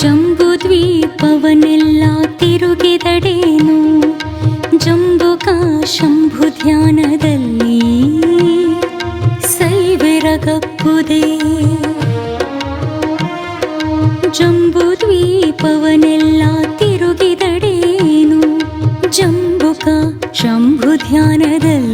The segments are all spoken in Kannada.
ಜಂಬುದ್ವೀಪವನ್ನೆಲ್ಲ ತಿರುಗಿದಡೇನು? ಜಂಬುಕ ಶಂಭು ಧ್ಯಾನದಲ್ಲಿ ಸೈವಿರಗಪ್ಪುದೇ ಜಂಬುದ್ವೀಪವನ್ನೆಲ್ಲ ತಿರುಗಿದಡೇನು? ಜಂಬುಕ ಶಂಭು ಧ್ಯಾನದಲ್ಲಿ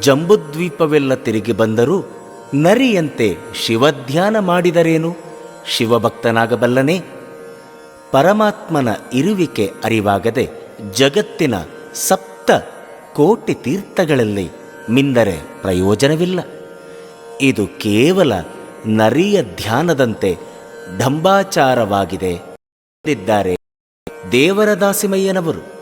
ಜಂಬುದ್ವೀಪವೆಲ್ಲ ತಿರುಗಿ ಬಂದರೂ ನರಿಯಂತೆ ಶಿವಧ್ಯಾನ ಮಾಡಿದರೇನು? ಶಿವಭಕ್ತನಾಗಬಲ್ಲನೆ. ಪರಮಾತ್ಮನ ಇರುವಿಕೆ ಅರಿವಾಗದೆ ಜಗತ್ತಿನ ಸಪ್ತ ಕೋಟಿ ತೀರ್ಥಗಳಲ್ಲಿ ಮಿಂದರೆ ಪ್ರಯೋಜನವಿಲ್ಲ. ಇದು ಕೇವಲ ನರಿಯ ಧ್ಯಾನದಂತೆ ಢಂಬಾಚಾರವಾಗಿದೆ ಎಂದಿದ್ದಾರೆ ದೇವರ ದಾಸಿಮಯ್ಯನವರು